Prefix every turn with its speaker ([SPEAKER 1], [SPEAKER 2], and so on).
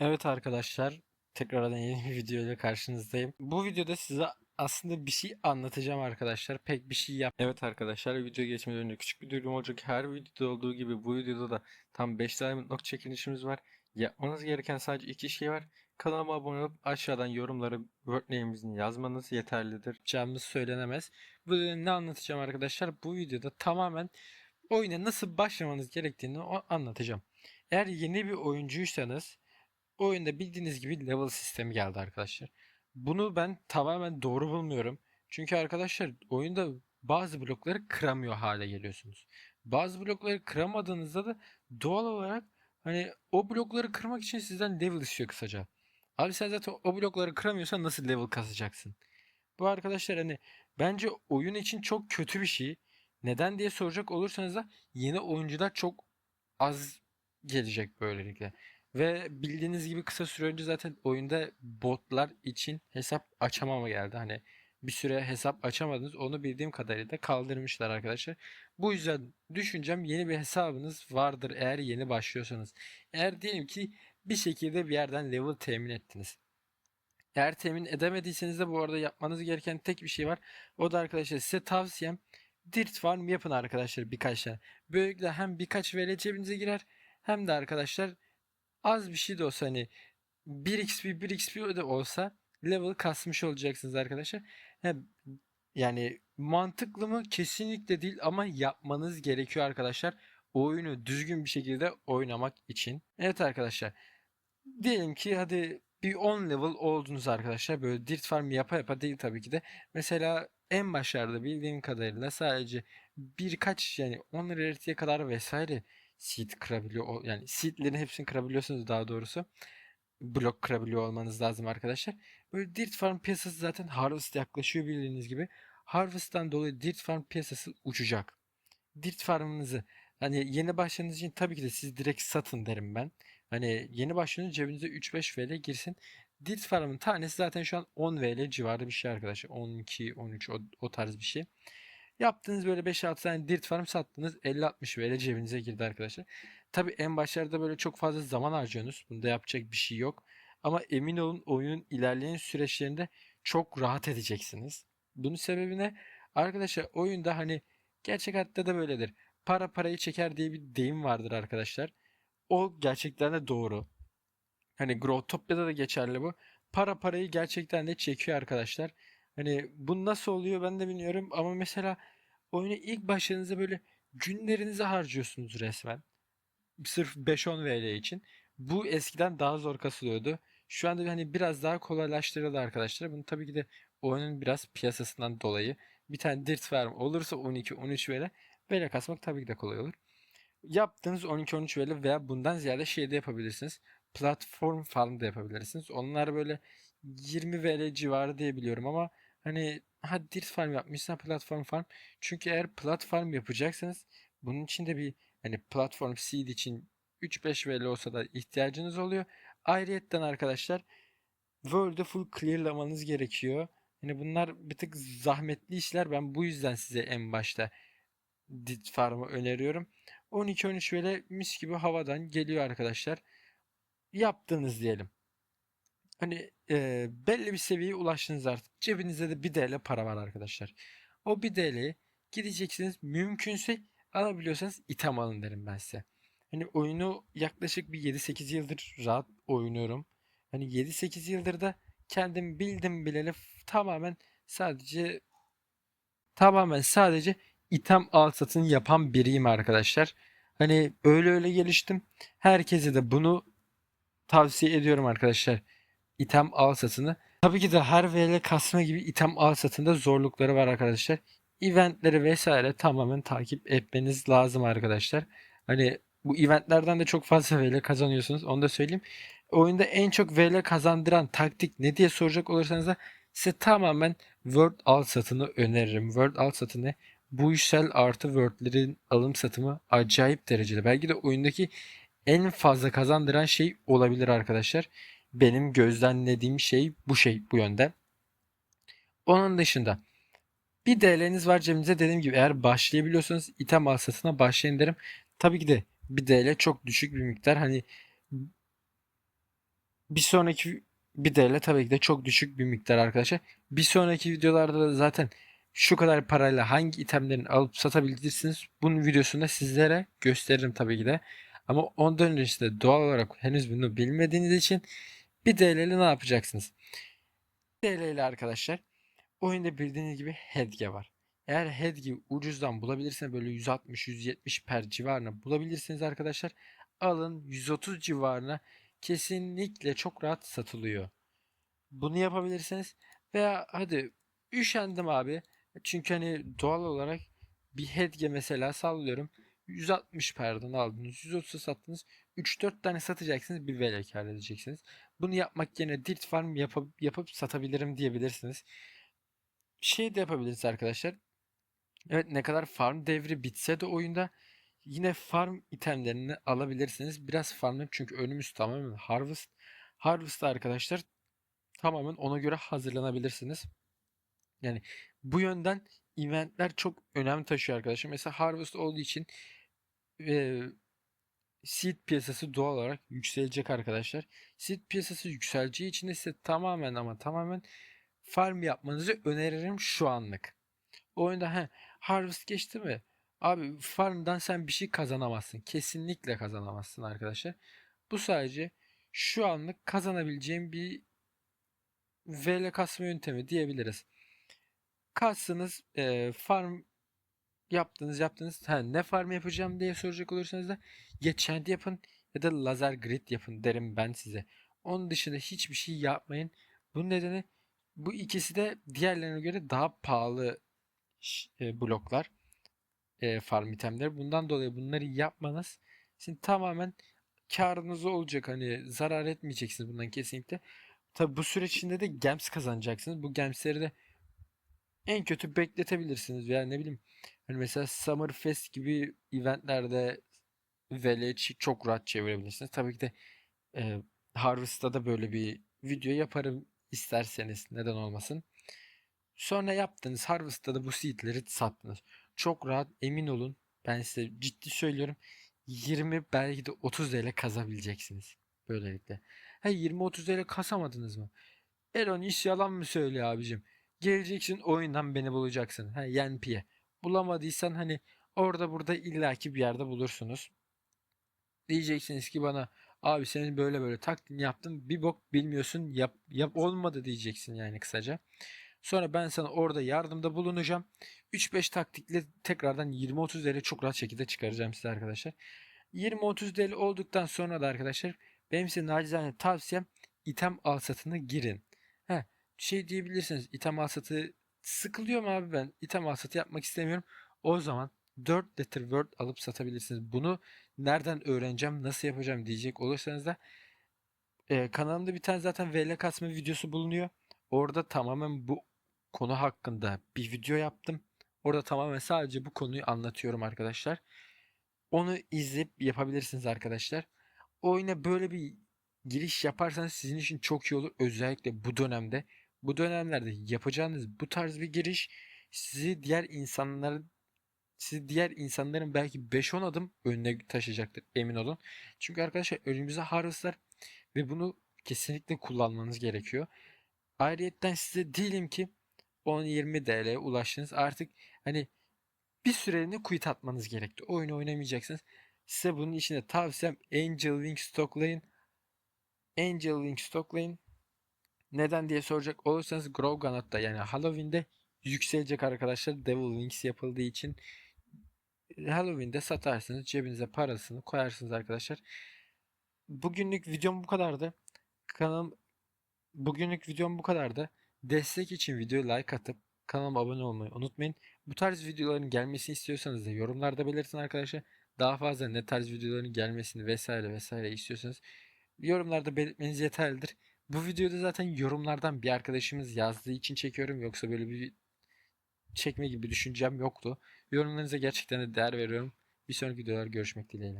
[SPEAKER 1] Evet arkadaşlar, tekrardan yeni bir video ile karşınızdayım. Bu videoda size aslında bir şey anlatacağım arkadaşlar. Pek bir şey yap. Evet arkadaşlar, video geçmeden önce küçük bir duyurum olacak. Her videoda olduğu gibi bu videoda da tam 5 tane nok çekilişimiz var. Yapmanız gereken sadece iki şey var. Kanalıma abone olup aşağıdan yorumlara word name'inizi yazmanız yeterlidir. Yapacağımız söylenemez. Bu videoda ne anlatacağım arkadaşlar? Bu videoda tamamen oyuna nasıl başlamanız gerektiğini anlatacağım. Eğer yeni bir oyuncuysanız oyunda bildiğiniz gibi level sistemi geldi arkadaşlar. Bunu ben tamamen doğru bulmuyorum. Çünkü arkadaşlar oyunda bazı blokları kıramıyor hale geliyorsunuz. Bazı blokları kıramadığınızda da doğal olarak hani o blokları kırmak için sizden level istiyor kısaca. Abi sen zaten o blokları kıramıyorsan nasıl level kasacaksın? Bu arkadaşlar hani bence oyun için çok kötü bir şey. Neden diye soracak olursanız da yeni oyuncular çok az gelecek böylelikle. Ve bildiğiniz gibi kısa süre önce zaten oyunda botlar için hesap açamama geldi. Hani bir süre hesap açamadınız. Onu bildiğim kadarıyla da kaldırmışlar arkadaşlar. Bu yüzden düşüncem yeni bir hesabınız vardır eğer yeni başlıyorsanız. Eğer diyelim ki bir şekilde bir yerden level temin ettiniz. Eğer temin edemediyseniz de bu arada yapmanız gereken tek bir şey var. O da arkadaşlar size tavsiyem Dirt Farm yapın arkadaşlar birkaç tane. Böylelikle hem birkaç VL cebinize girer hem de arkadaşlar az bir şey de olsa hani 1 XP 1 XP de olsa level kasmış olacaksınız arkadaşlar. Yani mantıklı mı? Kesinlikle değil ama yapmanız gerekiyor arkadaşlar. Oyunu düzgün bir şekilde oynamak için. Evet arkadaşlar. Diyelim ki hadi bir 10 level oldunuz arkadaşlar. Böyle dirt farm yapa yapa değil tabii ki de. Mesela en başlarda bildiğim kadarıyla sadece birkaç yani 10 rarity'ye kadar vesaire seed kırabiliyor. Yani seedlerin hepsini kırabiliyorsunuz daha doğrusu. Blok kırabiliyor olmanız lazım arkadaşlar. Böyle dirt farm piyasası zaten harvest yaklaşıyor bildiğiniz gibi. Harvest'tan dolayı dirt farm piyasası uçacak. Dirt farmınızı hani yeni başladığınız için tabii ki de siz direkt satın derim ben. Hani yeni başladığınız cebinize 3-5 VL girsin. Dirt farmın tanesi zaten şu an 10 VL civarı bir şey arkadaşlar. 12, 13 o, o tarz bir şey. Yaptığınız böyle 5-6 tane dirt farm sattınız. 50-60 VL cebinize girdi arkadaşlar. Tabii en başlarda böyle çok fazla zaman harcıyorsunuz. Bunda yapacak bir şey yok. Ama emin olun oyunun ilerleyen süreçlerinde çok rahat edeceksiniz. Bunun sebebi ne? Arkadaşlar oyunda hani gerçek hayatta da böyledir. Para parayı çeker diye bir deyim vardır arkadaşlar. O gerçekten de doğru. Hani Growtopia'da da geçerli bu. Para parayı gerçekten de çekiyor arkadaşlar. Hani bu nasıl oluyor ben de bilmiyorum ama mesela oyuna ilk başladığınızda böyle günlerinizi harcıyorsunuz resmen. Sırf 5-10 VL için. Bu eskiden daha zor kasılıyordu. Şu anda hani biraz daha kolaylaştırıldı arkadaşlar. Bunu tabii ki de oyunun biraz piyasasından dolayı. Bir tane Dirt Farm olursa 12-13 VL VL kasmak tabii ki de kolay olur. Yaptığınız 12-13 VL veya bundan ziyade şey yapabilirsiniz. Platform farm da yapabilirsiniz. Onlar böyle 20 VL civarı diye biliyorum ama hani ha Dirt Farm yapmışsa platform farm. Çünkü eğer platform yapacaksanız bunun için de bir hani platform seed için 3-5 VL olsa da ihtiyacınız oluyor. Ayrıyetten arkadaşlar World'ü full clearlamanız gerekiyor. Hani bunlar bir tık zahmetli işler. Ben bu yüzden size en başta Dit Farm'ı öneriyorum. 12-13 böyle mis gibi havadan geliyor arkadaşlar. Yaptınız diyelim. Hani e, belli bir seviyeye ulaştınız artık. Cebinizde de 1 TL para var arkadaşlar. O 1 TL'yi gideceksiniz. Mümkünse alabiliyorsanız item alın derim ben size. Hani oyunu yaklaşık bir 7-8 yıldır rahat oynuyorum. Hani 7-8 yıldır da kendim bildim bileli tamamen sadece tamamen sadece item al satın yapan biriyim arkadaşlar. Hani öyle öyle geliştim. Herkese de bunu tavsiye ediyorum arkadaşlar. İtem al satını. Tabii ki de her VL kasma gibi item al satında zorlukları var arkadaşlar. Eventleri vesaire tamamen takip etmeniz lazım arkadaşlar. Hani bu eventlerden de çok fazla VL kazanıyorsunuz. Onu da söyleyeyim. Oyunda en çok VL kazandıran taktik ne diye soracak olursanız da size tamamen Word al satını öneririm. Word al satını bu işsel artı Word'lerin alım satımı acayip derecede. Belki de oyundaki en fazla kazandıran şey olabilir arkadaşlar. Benim gözlemlediğim şey bu şey bu yönde. Onun dışında bir DL'niz var cebinizde dediğim gibi eğer başlayabiliyorsanız item al satına başlayın derim. Tabii ki de bir DL çok düşük bir miktar. Hani Bir sonraki bir değerle tabii ki de çok düşük bir miktar arkadaşlar. Bir sonraki videolarda da zaten şu kadar parayla hangi itemlerin alıp satabilirsiniz. Bunun videosunu da sizlere gösteririm tabii ki de. Ama ondan öncesinde doğal olarak henüz bunu bilmediğiniz için bir DL ile ne yapacaksınız? DL ile arkadaşlar oyunda bildiğiniz gibi Hedge var. Eğer Hedge'i ucuzdan bulabilirseniz böyle 160-170 per civarına bulabilirsiniz arkadaşlar. Alın 130 civarına kesinlikle çok rahat satılıyor. Bunu yapabilirsiniz. Veya hadi üşendim abi. Çünkü hani doğal olarak bir Hedge mesela sallıyorum. 160 perden aldınız. 130 sattınız. 3-4 tane satacaksınız. Bir vele kâr edeceksiniz. Bunu yapmak yerine Dirt Farm yapıp, yapıp satabilirim diyebilirsiniz. Şey de yapabiliriz arkadaşlar. Evet ne kadar farm devri bitse de oyunda yine farm itemlerini alabilirsiniz. Biraz farmlayıp çünkü önümüz tamamen harvest. Harvest arkadaşlar tamamen ona göre hazırlanabilirsiniz. Yani bu yönden eventler çok önem taşıyor arkadaşlar. Mesela harvest olduğu için e, seed piyasası doğal olarak yükselecek arkadaşlar. Seed piyasası yükseleceği için size tamamen ama tamamen farm yapmanızı öneririm şu anlık. O oyunda he, harvest geçti mi? Abi farmdan sen bir şey kazanamazsın. Kesinlikle kazanamazsın arkadaşlar. Bu sadece şu anlık kazanabileceğim bir VL kasma yöntemi diyebiliriz. Kassınız e, farm yaptınız yaptınız. Ha, ne farm yapacağım diye soracak olursanız da ya Chant yapın ya da lazer grid yapın derim ben size. Onun dışında hiçbir şey yapmayın. Bunun nedeni bu ikisi de diğerlerine göre daha pahalı e, bloklar e, farm itemleri. Bundan dolayı bunları yapmanız sizin tamamen karınız olacak. Hani zarar etmeyeceksiniz bundan kesinlikle. Tabi bu süreç içinde de gems kazanacaksınız. Bu gemsleri de en kötü bekletebilirsiniz veya ne bileyim hani mesela Summerfest gibi eventlerde VL'yi çok rahat çevirebilirsiniz. Tabii ki de e, Harvest'ta da böyle bir video yaparım isterseniz neden olmasın. Sonra yaptınız Harvest'ta da bu seedleri sattınız. Çok rahat emin olun ben size ciddi söylüyorum 20 belki de 30 TL kazabileceksiniz böylelikle. Ha 20-30 TL kasamadınız mı? Elon iş yalan mı söylüyor abicim? Geleceksin oyundan beni bulacaksın. Ha YNP'ye. Bulamadıysan hani orada burada illaki bir yerde bulursunuz. Diyeceksiniz ki bana abi senin böyle böyle taktiğini yaptın bir bok bilmiyorsun yap, yap olmadı diyeceksin yani kısaca. Sonra ben sana orada yardımda bulunacağım. 3-5 taktikle tekrardan 20-30 TL çok rahat şekilde çıkaracağım size arkadaşlar. 20-30 TL olduktan sonra da arkadaşlar benim size nacizane tavsiyem item alsatına girin. Heh, şey diyebilirsiniz item alsatı sıkılıyor mu abi ben item alsatı yapmak istemiyorum. O zaman 4 letter word alıp satabilirsiniz. Bunu nereden öğreneceğim nasıl yapacağım diyecek olursanız da e, kanalımda bir tane zaten VL kasma videosu bulunuyor. Orada tamamen bu konu hakkında bir video yaptım. Orada tamamen sadece bu konuyu anlatıyorum arkadaşlar. Onu izleyip yapabilirsiniz arkadaşlar. Oyuna böyle bir giriş yaparsanız sizin için çok iyi olur. Özellikle bu dönemde. Bu dönemlerde yapacağınız bu tarz bir giriş sizi diğer insanların sizi diğer insanların belki 5-10 adım önüne taşıyacaktır emin olun. Çünkü arkadaşlar önümüzde harvestlar ve bunu kesinlikle kullanmanız gerekiyor. Ayrıyetten size diyelim ki 10-20 TL ulaştınız. Artık hani bir süreliğine quit atmanız gerekti. Oyunu oynamayacaksınız. Size bunun içinde tavsiyem Angel Wing stoklayın. Angel Wing stoklayın. Neden diye soracak olursanız Grove Ganot'ta yani Halloween'de yükselecek arkadaşlar. Devil Wings yapıldığı için Halloween'de satarsınız. Cebinize parasını koyarsınız arkadaşlar. Bugünlük videom bu kadardı. Kanalım bugünlük videom bu kadardı. Destek için videoyu like atıp kanalıma abone olmayı unutmayın. Bu tarz videoların gelmesini istiyorsanız da yorumlarda belirtin arkadaşlar. Daha fazla ne tarz videoların gelmesini vesaire vesaire istiyorsanız yorumlarda belirtmeniz yeterlidir. Bu videoda zaten yorumlardan bir arkadaşımız yazdığı için çekiyorum. Yoksa böyle bir çekme gibi bir düşüncem yoktu. Yorumlarınıza gerçekten de değer veriyorum. Bir sonraki videolarda görüşmek dileğiyle.